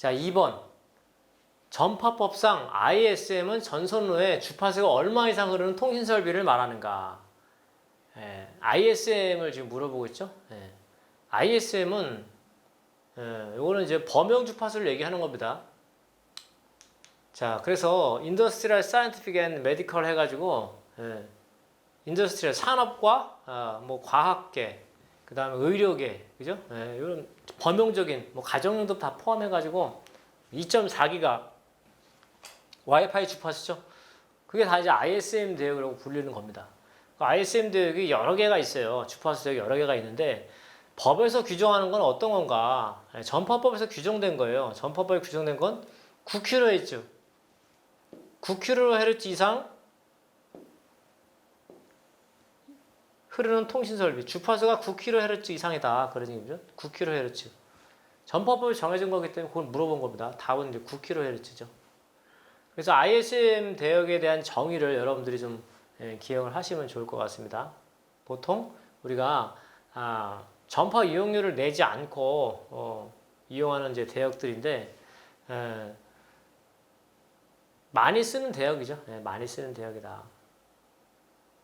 자, 2번. 전파법상 ISM은 전선로에 주파수가 얼마 이상 흐르는 통신 설비를 말하는가? 예, ISM을 지금 물어보고 있죠? 예. ISM은 예, 이거는 이제 범용 주파수를 얘기하는 겁니다. 자, 그래서 Industrial Scientific and Medical 해가지고 예, 인더스트리얼 산업과 아, 뭐 과학계, 그 다음에 의료계, 그죠? 예, 이런 범용적인 뭐 가정용도 다 포함해가지고 2.4기가 와이파이 주파수죠. 그게 다 이제 ISM 대역이라고 불리는 겁니다. 그 ISM 대역이 여러 개가 있어요. 주파수 대역이 여러 개가 있는데 법에서 규정하는 건 어떤 건가? 예, 전파법에서 규정된 거예요. 전파법에 규정된 건 9kHz, 9kHz 이상 흐르는 통신 설비 주파수가 9kHz 이상이다 그런 얘기죠. 9kHz 전파법이 정해진 거기 때문에 그걸 물어본 겁니다. 답은 이제 9kHz죠. 그래서 ISM 대역에 대한 정의를 여러분들이 좀 예, 기억을 하시면 좋을 것 같습니다. 보통 우리가 아, 전파 이용료를 내지 않고 어, 이용하는 이제 대역들인데 에, 많이 쓰는 대역이죠. 예, 많이 쓰는 대역이다.